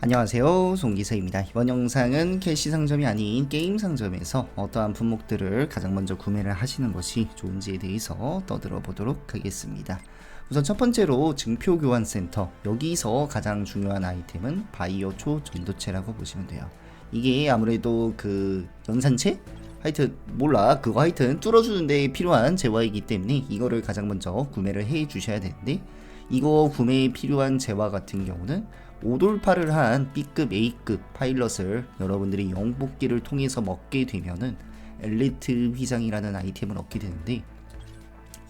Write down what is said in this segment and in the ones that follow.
안녕하세요. 송기사입니다. 이번 영상은 캐시 상점이 아닌 게임 상점에서 어떠한 품목들을 가장 먼저 구매를 하시는 것이 좋은지에 대해서 떠들어 보도록 하겠습니다. 우선 첫 번째로 증표 교환 센터. 여기서 가장 중요한 아이템은 바이오 초 전도체라고 보시면 돼요. 이게 아무래도 그 연산체? 하여튼 몰라. 그거 하여튼 뚫어주는 데 필요한 재화이기 때문에 이거를 가장 먼저 구매를 해 주셔야 되는데 이거 구매에 필요한 재화 같은 경우는 5돌파를 한 B급 A급 파일럿을 여러분들이 영복기를 통해서 먹게 되면은 엘리트 휘장이라는 아이템을 얻게 되는데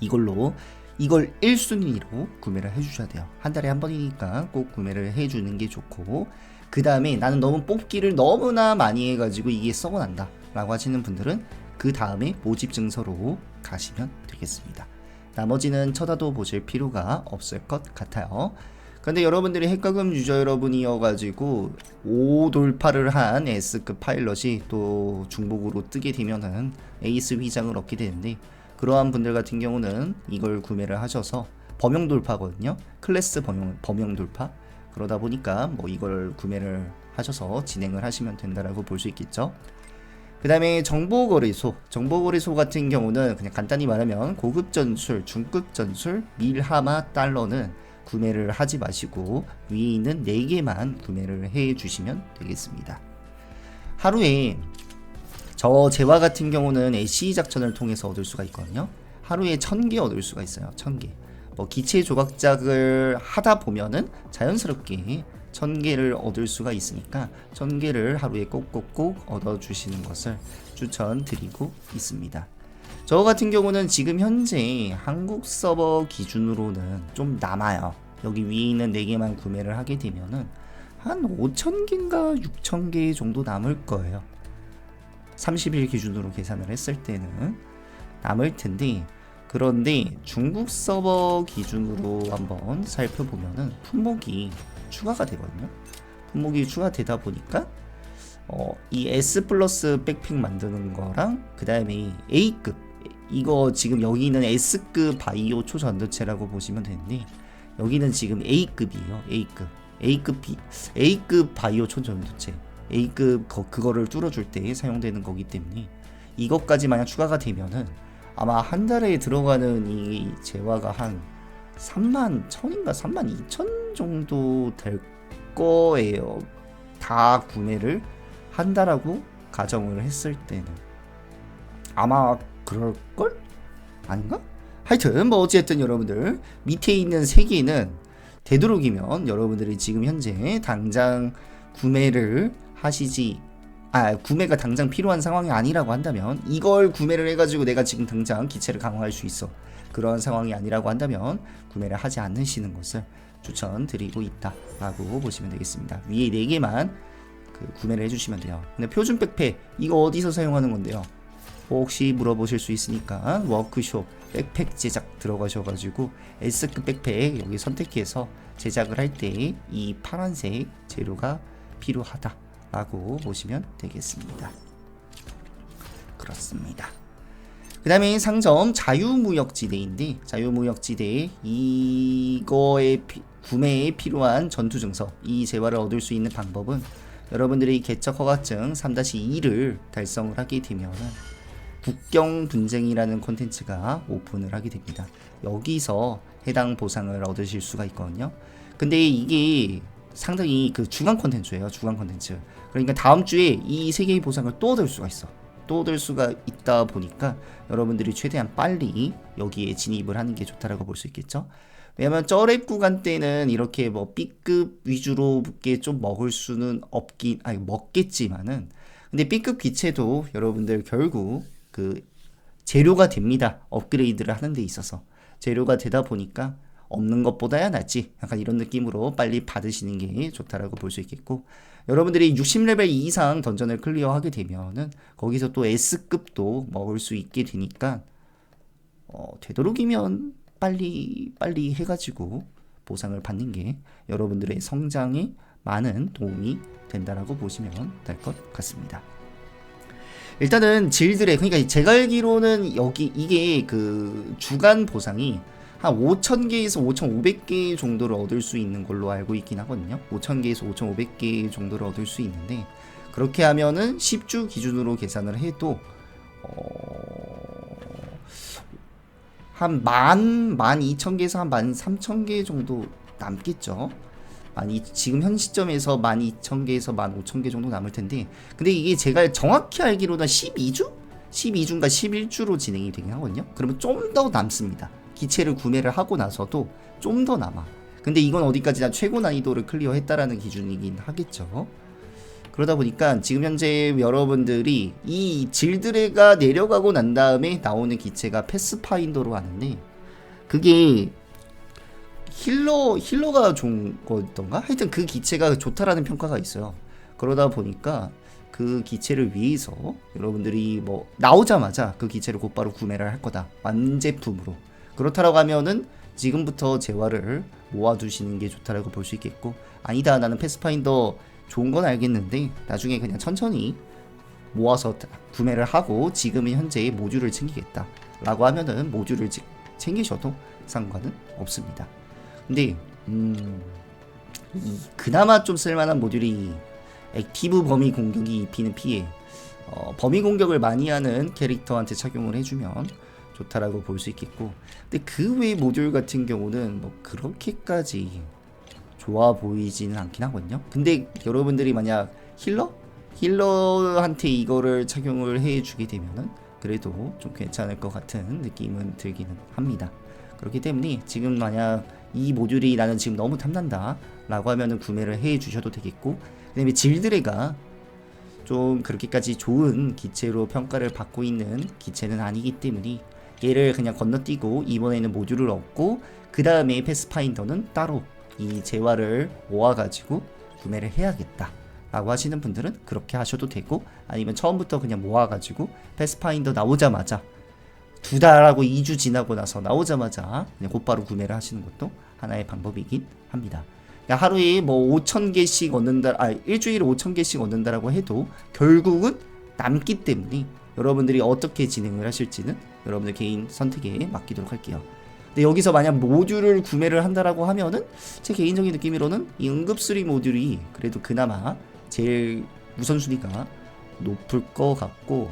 이걸로 이걸 1순위로 구매를 해주셔야 돼요. 한 달에 한 번이니까 꼭 구매를 해주는 게 좋고 그 다음에 나는 너무 뽑기를 너무나 많이 해가지고 이게 썩어난다 라고 하시는 분들은 그 다음에 모집 증서로 가시면 되겠습니다. 나머지는 쳐다도 보실 필요가 없을 것 같아요. 근데 여러분들이 핵가금 유저 여러분이어가지고 5돌파를 한 S급 파일럿이 또 중복으로 뜨게 되면은 에이스 휘장을 얻게 되는데 그러한 분들 같은 경우는 이걸 구매를 하셔서 범용 돌파거든요. 클래스 범용, 범용 돌파. 그러다 보니까 뭐 이걸 구매를 하셔서 진행을 하시면 된다라고 볼 수 있겠죠. 그 다음에 정보거래소. 정보거래소 같은 경우는 그냥 간단히 말하면 고급 전술, 중급 전술, 밀하마 달러는 구매를 하지 마시고 위에 있는 4개만 구매를 해 주시면 되겠습니다. 하루에 저 재화 같은 경우는 SE 작전을 통해서 얻을 수가 있거든요. 하루에 1000개 얻을 수가 있어요. 1000개. 뭐 기체 조각작을 하다 보면은 자연스럽게 1000개를 얻을 수가 있으니까 1000개를 하루에 꼭꼭꼭 얻어 주시는 것을 추천드리고 있습니다. 저 같은 경우는 지금 현재 한국 서버 기준으로는 좀 남아요. 여기 위에 있는 4개만 구매를 하게 되면은 한 5,000개인가 6,000개 정도 남을 거예요. 30일 기준으로 계산을 했을 때는 남을 텐데 그런데 중국 서버 기준으로 한번 살펴보면은 품목이 추가가 되거든요. 품목이 추가되다 보니까 어, 이 S 플러스 백팩 만드는 거랑 그 다음에 A급 이거 지금 여기 있는 S급 바이오 초전도체라고 보시면 되는데 여기는 지금 A급이에요. A급 A급 비, A급 바이오 초전도체 A급 거, 그거를 뚫어줄 때 사용되는 거기 때문에 이것까지 만약 추가가 되면은 아마 한 달에 들어가는 이 재화가 한 3만 1000인가 3만 2천 정도 될 거예요. 다 구매를 한다라고 가정을 했을 때는 아마 그럴걸? 아닌가? 하여튼 뭐 어쨌든 여러분들 밑에 있는 세 개는 되도록이면 여러분들이 지금 현재 당장 구매를 하시지 아 구매가 당장 필요한 상황이 아니라고 한다면 이걸 구매를 해가지고 내가 지금 당장 기체를 강화할 수 있어 그런 상황이 아니라고 한다면 구매를 하지 않으시는 것을 추천드리고 있다라고 보시면 되겠습니다 위에 4개만 그 구매를 해주시면 돼요 근데 표준 백팩 이거 어디서 사용하는 건데요 혹시 물어보실 수 있으니까 워크숍 백팩 제작 들어가셔가지고 S급 백팩 여기 선택해서 제작을 할 때 이 파란색 재료가 필요하다 라고 보시면 되겠습니다. 그렇습니다. 그 다음에 상점 자유무역지대인데 자유무역지대에 이거에 피, 구매에 필요한 전투증서 이 재화를 얻을 수 있는 방법은 여러분들이 개척 허가증 3-2를 달성을 하게 되면은 국경 분쟁이라는 콘텐츠가 오픈을 하게 됩니다. 여기서 해당 보상을 얻으실 수가 있거든요. 근데 이게 상당히 그 주간 콘텐츠예요. 주간 콘텐츠. 그러니까 다음 주에 이 세 개의 보상을 또 얻을 수가 있어. 또 얻을 수가 있다 보니까 여러분들이 최대한 빨리 여기에 진입을 하는 게 좋다라고 볼 수 있겠죠. 왜냐면 쩌랩 구간 때는 이렇게 뭐 B급 위주로 좀 먹을 수는 없긴 아니 먹겠지만은 근데 B급 기체도 여러분들 결국 그 재료가 됩니다. 업그레이드를 하는 데 있어서 재료가 되다 보니까 없는 것보다야 낫지. 약간 이런 느낌으로 빨리 받으시는 게 좋다라고 볼 수 있겠고 여러분들이 60레벨 이상 던전을 클리어하게 되면은 거기서 또 S급도 먹을 수 있게 되니까 어, 되도록이면 빨리 빨리 해가지고 보상을 받는 게 여러분들의 성장에 많은 도움이 된다라고 보시면 될 것 같습니다. 일단은 질들의 그러니까 제가 알기로는 여기 이게 그 주간 보상이 한 5,000개에서 5,500개 정도를 얻을 수 있는 걸로 알고 있긴 하거든요. 5,000개에서 5,500개 정도를 얻을 수 있는데 그렇게 하면은 10주 기준으로 계산을 해도 어... 한 만, 만 2,000개에서 한만 3,000개 정도 남겠죠. 만 이, 지금 현 시점에서 만 2,000개에서 만 5,000개 정도 남을 텐데 근데 이게 제가 정확히 알기로는 12주? 12주인가 11주로 진행이 되긴 하거든요. 그러면 좀 더 남습니다. 기체를 구매를 하고 나서도 좀 더 남아. 근데 이건 어디까지나 최고 난이도를 클리어했다라는 기준이긴 하겠죠. 그러다 보니까 지금 현재 여러분들이 이 질드레가 내려가고 난 다음에 나오는 기체가 패스파인더로 하는데 그게 힐러 힐러가 좋은 거던가? 하여튼 그 기체가 좋다라는 평가가 있어요. 그러다 보니까 그 기체를 위해서 여러분들이 뭐 나오자마자 그 기체를 곧바로 구매를 할 거다. 완제품으로. 그렇다라고 하면은 지금부터 재화를 모아두시는 게 좋다라고 볼 수 있겠고 아니다 나는 패스파인더 좋은 건 알겠는데 나중에 그냥 천천히 모아서 다- 구매를 하고 지금은 현재 모듈을 챙기겠다 라고 하면은 모듈을 지- 챙기셔도 상관은 없습니다 근데 음 이, 그나마 좀 쓸만한 모듈이 액티브 범위 공격이 입히는 피해 어, 범위 공격을 많이 하는 캐릭터한테 착용을 해주면 좋다라고 볼 수 있겠고 근데 그 외 모듈 같은 경우는 뭐 그렇게까지 좋아 보이지는 않긴 하거든요 근데 여러분들이 만약 힐러? 힐러한테 이거를 착용을 해주게 되면은 그래도 좀 괜찮을 것 같은 느낌은 들기는 합니다 그렇기 때문에 지금 만약 이 모듈이 나는 지금 너무 탐난다 라고 하면은 구매를 해 주셔도 되겠고 그 다음에 질드레가 좀 그렇게까지 좋은 기체로 평가를 받고 있는 기체는 아니기 때문에 얘를 그냥 건너뛰고 이번에는 모듈을 얻고 그 다음에 패스파인더는 따로 이 재화를 모아가지고 구매를 해야겠다 라고 하시는 분들은 그렇게 하셔도 되고 아니면 처음부터 그냥 모아가지고 패스파인더 나오자마자 두 달하고 2주 지나고 나서 나오자마자 곧바로 구매를 하시는 것도 하나의 방법이긴 합니다. 그러니까 하루에 뭐 5천 개씩 얻는다, 아 일주일에 5천 개씩 얻는다라고 해도 결국은 남기 때문에 여러분들이 어떻게 진행을 하실지는 여러분들 개인 선택에 맡기도록 할게요. 근데 여기서 만약 모듈을 구매를 한다라고 하면은 제 개인적인 느낌으로는 이 응급수리 모듈이 그래도 그나마 제일 우선순위가 높을 것 같고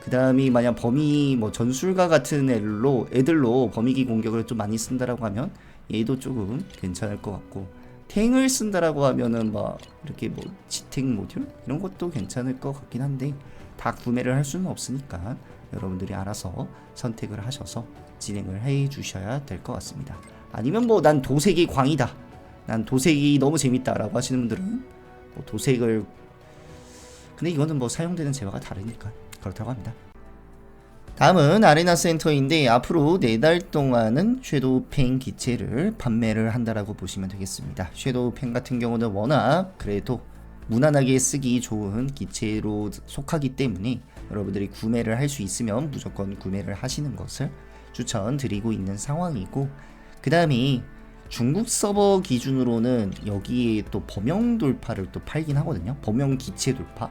그 다음이 만약 범위 뭐 전술가 같은 애들로 애들로 범위기 공격을 좀 많이 쓴다라고 하면 얘도 조금 괜찮을 것 같고 탱을 쓴다라고 하면은 막 이렇게 뭐 지탱 모듈 이런 것도 괜찮을 것 같긴 한데 다 구매를 할 수는 없으니까 여러분들이 알아서 선택을 하셔서 진행을 해 주셔야 될 것 같습니다. 아니면 뭐 난 도색이 광이다. 난 도색이 너무 재밌다라고 하시는 분들은 뭐 도색을 근데 이거는 뭐 사용되는 재화가 다르니까 그렇다고 합니다. 다음은 아레나 센터인데 앞으로 4달 동안은 섀도우 펜 기체를 판매를 한다라고 보시면 되겠습니다. 섀도우 펜 같은 경우는 워낙 그래도 무난하게 쓰기 좋은 기체로 속하기 때문에 여러분들이 구매를 할 수 있으면 무조건 구매를 하시는 것을 추천드리고 있는 상황이고 그 다음에 중국 서버 기준으로는 여기에 또 범용 돌파를 또 팔긴 하거든요. 범용 기체 돌파.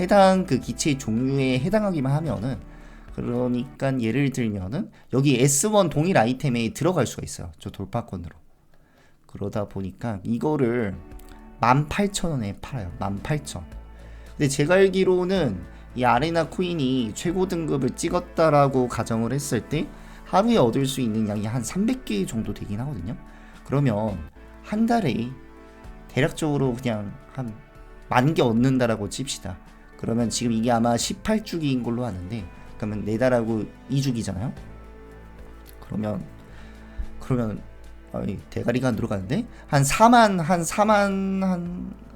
해당 그 기체 종류에 해당하기만 하면은 그러니까 예를 들면은 여기 S1 동일 아이템에 들어갈 수가 있어요. 저 돌파권으로. 그러다 보니까 이거를 18,000원에 팔아요. 18,000. 근데 제가 알기로는 이 아레나 코인이 최고 등급을 찍었다라고 가정을 했을 때 하루에 얻을 수 있는 양이 한 300개 정도 되긴 하거든요. 그러면 한 달에 대략적으로 그냥 한 만 개 얻는다라고 칩시다. 그러면 지금 이게 아마 18주기인 걸로 아는데 그러면 네 달하고 2주기잖아요. 그러면 그러면 아이 대가리가 안 들어가는데 한 4만 한 4만 한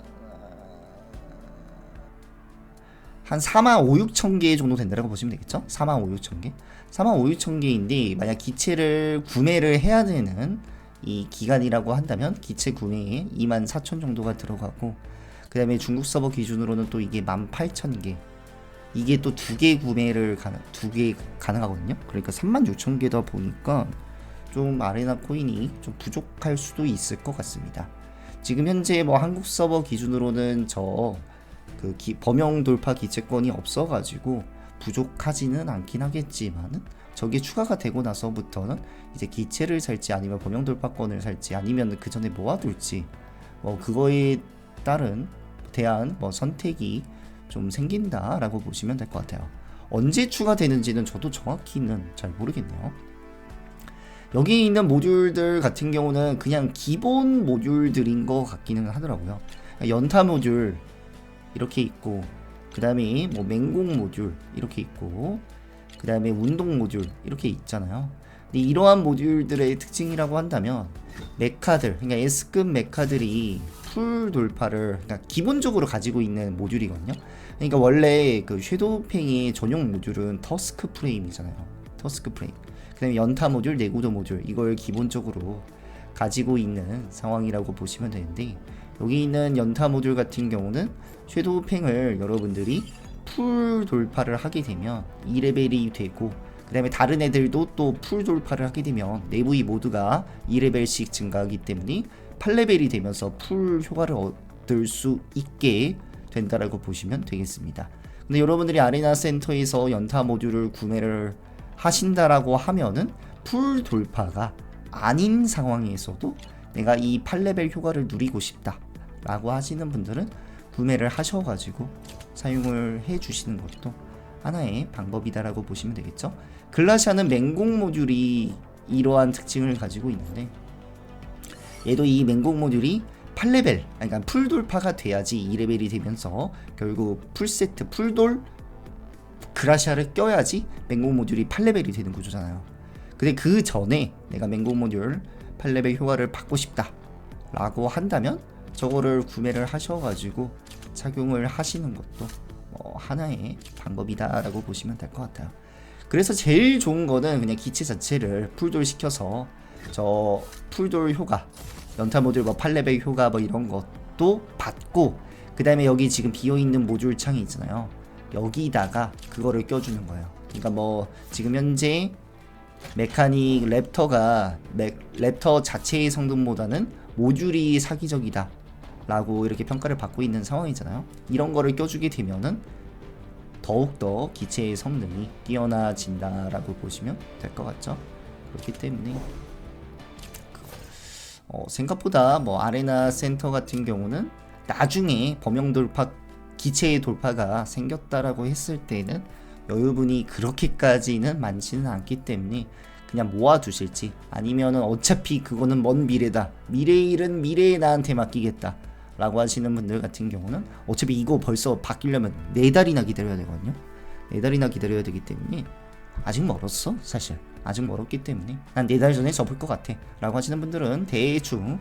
한 4만 5, 6천 개 정도 된다고 보시면 되겠죠? 4만 5, 6천 개. 4만 5, 6천 개인데 만약 기체를 구매를 해야 되는 이 기간이라고 한다면 기체 구매에 2만 4천 정도가 들어가고 그 다음에 중국 서버 기준으로는 또 이게 1만 8천 개. 이게 또 두 개 구매를 가능 두개 가능하거든요. 그러니까 3만 6천 개다 보니까 좀 아레나 코인이 좀 부족할 수도 있을 것 같습니다. 지금 현재 뭐 한국 서버 기준으로는 저 그 범용 돌파 기체권이 없어가지고 부족하지는 않긴 하겠지만은 저게 추가가 되고 나서부터는 이제 기체를 살지 아니면 범용 돌파권을 살지 아니면 그 전에 모아둘지 뭐 그거에 따른 대한 뭐 선택이 좀 생긴다라고 보시면 될 것 같아요. 언제 추가되는지는 저도 정확히는 잘 모르겠네요. 여기 있는 모듈들 같은 경우는 그냥 기본 모듈들인 것 같기는 하더라고요. 연타 모듈 이렇게 있고 그 다음에 뭐 맹공 모듈 이렇게 있고 그 다음에 운동 모듈 이렇게 있잖아요. 근데 이러한 모듈들의 특징이라고 한다면 메카들 그러니까 S급 메카들이 풀 돌파를 그러니까 기본적으로 가지고 있는 모듈이거든요. 그러니까 원래 그 섀도우팽의 전용 모듈은 터스크 프레임이잖아요. 터스크 프레임. 그다음에 연타 모듈, 내구도 모듈 이걸 기본적으로 가지고 있는 상황이라고 보시면 되는데 여기 있는 연타 모듈 같은 경우는 섀도우팽을 여러분들이 풀 돌파를 하게 되면 2레벨이 되고 그 다음에 다른 애들도 또 풀 돌파를 하게 되면 내부 이 모두가 2레벨씩 증가하기 때문에 8레벨이 되면서 풀 효과를 얻을 수 있게 된다라고 보시면 되겠습니다. 근데 여러분들이 아레나 센터에서 연타 모듈을 구매를 하신다라고 하면은 풀 돌파가 아닌 상황에서도 내가 이 8레벨 효과를 누리고 싶다 라고 하시는 분들은 구매를 하셔가지고 사용을 해 주시는 것도 하나의 방법이다라고 보시면 되겠죠 글라시아는 맹공 모듈이 이러한 특징을 가지고 있는데 얘도 이 맹공 모듈이 8레벨 그러니까 풀 돌파가 돼야지 2레벨이 되면서 결국 풀 세트 풀돌 그라시아를 껴야지 맹공 모듈이 8레벨이 되는 구조잖아요. 근데 그 전에 내가 맹공 모듈 8레벨 효과를 받고 싶다 라고 한다면 저거를 구매를 하셔가지고 착용을 하시는 것도 뭐 하나의 방법이다 라고 보시면 될 것 같아요. 그래서 제일 좋은 거는 그냥 기체 자체를 풀돌 시켜서 저 풀돌 효과 연타 모듈 뭐 8레벨 효과 뭐 이런 것도 받고 그 다음에 여기 지금 비어있는 모듈 창이 있잖아요. 여기다가 그거를 껴주는 거예요. 그러니까 뭐 지금 현재 메카닉 랩터가 맥, 랩터 자체의 성능보다는 모듈이 사기적이다 라고 이렇게 평가를 받고 있는 상황이잖아요. 이런 거를 껴주게 되면은 더욱더 기체의 성능이 뛰어나진다라고 보시면 될 것 같죠? 그렇기 때문에 어, 생각보다 뭐 아레나 센터 같은 경우는 나중에 범용 돌파 기체의 돌파가 생겼다라고 했을 때는 여유분이 그렇게까지는 많지는 않기 때문에 그냥 모아두실지 아니면은 어차피 그거는 먼 미래다. 미래의 일은 미래에 나한테 맡기겠다 라고 하시는 분들 같은 경우는 어차피 이거 벌써 바뀌려면 네 달이나 기다려야 되거든요. 네 달이나 기다려야 되기 때문에 아직 멀었어 사실. 아직 멀었기 때문에. 난네달 전에 접을 것 같아. 라고 하시는 분들은 대충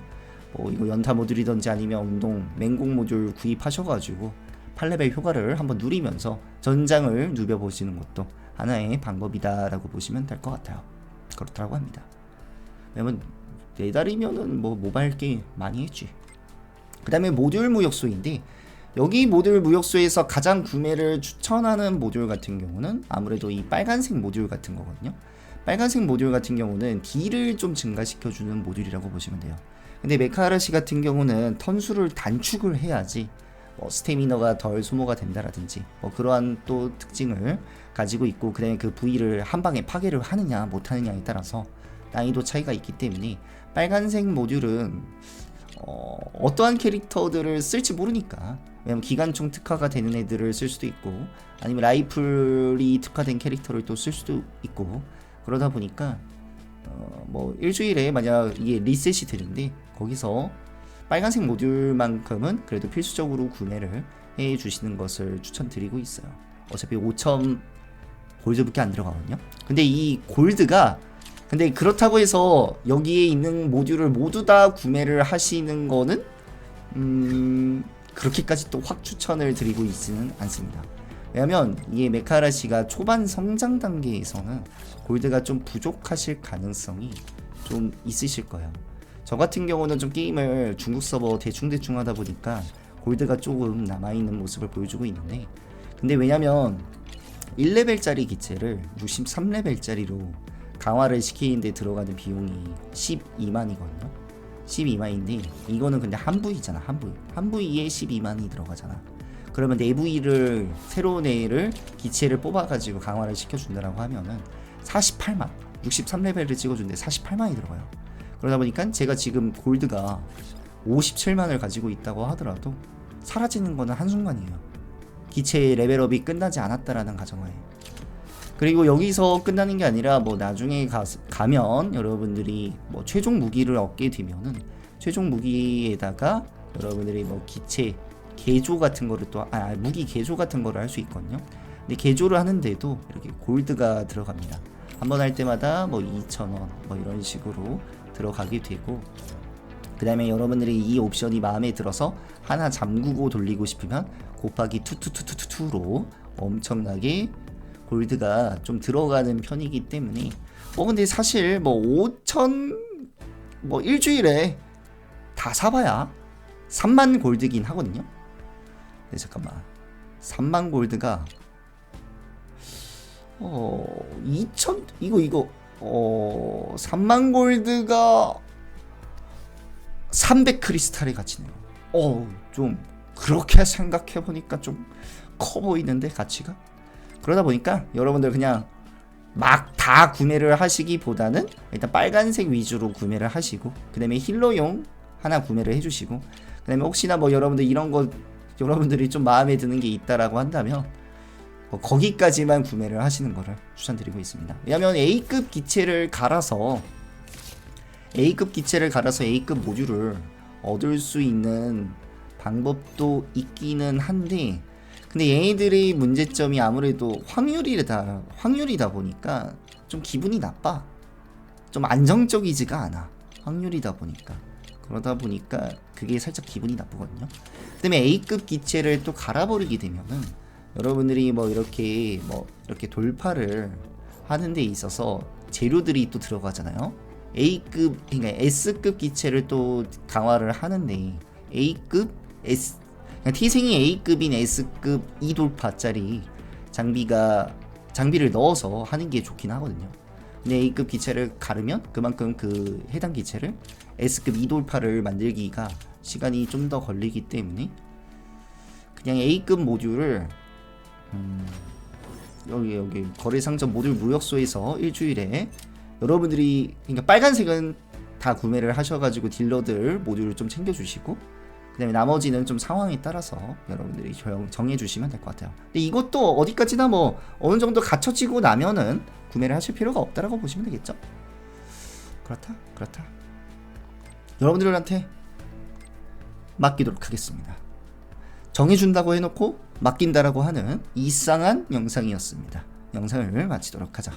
뭐 이거 연타 모듈이든지 아니면 운동 맹공 모듈 구입하셔가지고 8레벨 효과를 한번 누리면서 전장을 누벼보시는 것도 하나의 방법이다라고 보시면 될 것 같아요. 그렇다고 합니다. 왜냐면 네 달이면은 뭐 모바일 게임 많이 했지. 그 다음에 모듈 무역소인데 여기 모듈 무역소에서 가장 구매를 추천하는 모듈 같은 경우는 아무래도 이 빨간색 모듈 같은 거거든요. 빨간색 모듈 같은 경우는 딜을 좀 증가시켜주는 모듈이라고 보시면 돼요. 근데 메카라시 같은 경우는 턴수를 단축을 해야지 뭐 스태미너가 덜 소모가 된다라든지 뭐 그러한 또 특징을 가지고 있고 그다음에 그 부위를 한 방에 파괴를 하느냐 못하느냐에 따라서 난이도 차이가 있기 때문에 빨간색 모듈은 어, 어떠한 캐릭터들을 쓸지 모르니까 왜냐면 기관총 특화가 되는 애들을 쓸 수도 있고 아니면 라이플이 특화된 캐릭터를 또 쓸 수도 있고 그러다 보니까 어, 뭐 일주일에 만약 이게 리셋이 되는데 거기서 빨간색 모듈만큼은 그래도 필수적으로 구매를 해 주시는 것을 추천드리고 있어요. 어차피 5천 골드밖에 안 들어가거든요. 근데 이 골드가 근데 그렇다고 해서 여기에 있는 모듈을 모두 다 구매를 하시는 거는 음 그렇게까지 또 확 추천을 드리고 있지는 않습니다. 왜냐면 이게 메카라시가 초반 성장 단계에서는 골드가 좀 부족하실 가능성이 좀 있으실 거예요. 저 같은 경우는 좀 게임을 중국 서버 대충대충 하다 보니까 골드가 조금 남아있는 모습을 보여주고 있는데 근데 왜냐면 1레벨짜리 기체를 63레벨짜리로 강화를 시키는데 들어가는 비용이 12만이거든요. 12만인데 이거는 근데 한 부위잖아 한 부위 한 부위에 12만이 들어가잖아. 그러면 내부 일을 새로운 애를 기체를 뽑아가지고 강화를 시켜준다라고 하면은 48만 63레벨을 찍어준데 48만이 들어가요. 그러다 보니까 제가 지금 골드가 57만을 가지고 있다고 하더라도 사라지는 거는 한순간이에요. 기체의 레벨업이 끝나지 않았다라는 가정하에. 그리고 여기서 끝나는 게 아니라 뭐 나중에 가, 가면 여러분들이 뭐 최종 무기를 얻게 되면은 최종 무기에다가 여러분들이 뭐 기체 개조 같은 거를 또 아, 무기 개조 같은 거를 할 수 있거든요. 근데 개조를 하는데도 이렇게 골드가 들어갑니다. 한 번 할 때마다 뭐 2,000원 뭐 이런 식으로 들어가게 되고 그 다음에 여러분들이 이 옵션이 마음에 들어서 하나 잠그고 돌리고 싶으면 곱하기 투투투투투로 엄청나게 골드가 좀 들어가는 편이기 때문에 어 근데 사실 뭐 5천 뭐 일주일에 다 사봐야 3만 골드긴 하거든요. 네 잠깐만 3만 골드가 어 2천 이거 이거 어 3만 골드가 300 크리스탈의 가치네요. 어, 좀 그렇게 생각해 보니까 좀 커 보이는데 가치가. 그러다 보니까 여러분들 그냥 막 다 구매를 하시기보다는 일단 빨간색 위주로 구매를 하시고 그다음에 힐러용 하나 구매를 해주시고 그다음에 혹시나 뭐 여러분들 이런 거 여러분들이 좀 마음에 드는 게 있다라고 한다면 뭐 거기까지만 구매를 하시는 거를 추천드리고 있습니다. 왜냐하면 A급 기체를 갈아서 A급 기체를 갈아서 A급 모듈을 얻을 수 있는 방법도 있기는 한데 근데 얘네들의 문제점이 아무래도 확률이다 확률이다 보니까 좀 기분이 나빠. 좀 안정적이지가 않아 확률이다 보니까. 그러다 보니까 그게 살짝 기분이 나쁘거든요. 그다음에 A급 기체를 또 갈아버리게 되면은 여러분들이 뭐 이렇게 뭐 이렇게 돌파를 하는 데 있어서 재료들이 또 들어가잖아요. A급 그러니까 S급 기체를 또 강화를 하는데 A급 S T생이 A급인 S급 2돌파짜리 장비가 장비를 넣어서 하는 게 좋긴 하거든요. 근데 A급 기체를 가르면 그만큼 그 해당 기체를 S급 2돌파를 만들기가 시간이 좀 더 걸리기 때문에 그냥 A급 모듈을 음, 여기 여기 거래 상점 모듈 무역소에서 일주일에 여러분들이 그러니까 빨간색은 다 구매를 하셔가지고 딜러들 모듈을 좀 챙겨주시고 그 다음에 나머지는 좀 상황에 따라서 여러분들이 정, 정해주시면 될 것 같아요. 근데 이것도 어디까지나 뭐 어느 정도 갖춰지고 나면은 구매를 하실 필요가 없다라고 보시면 되겠죠. 그렇다, 그렇다. 여러분들한테 맡기도록 하겠습니다. 정해준다고 해놓고 맡긴다라고 하는 이상한 영상이었습니다. 영상을 마치도록 하자.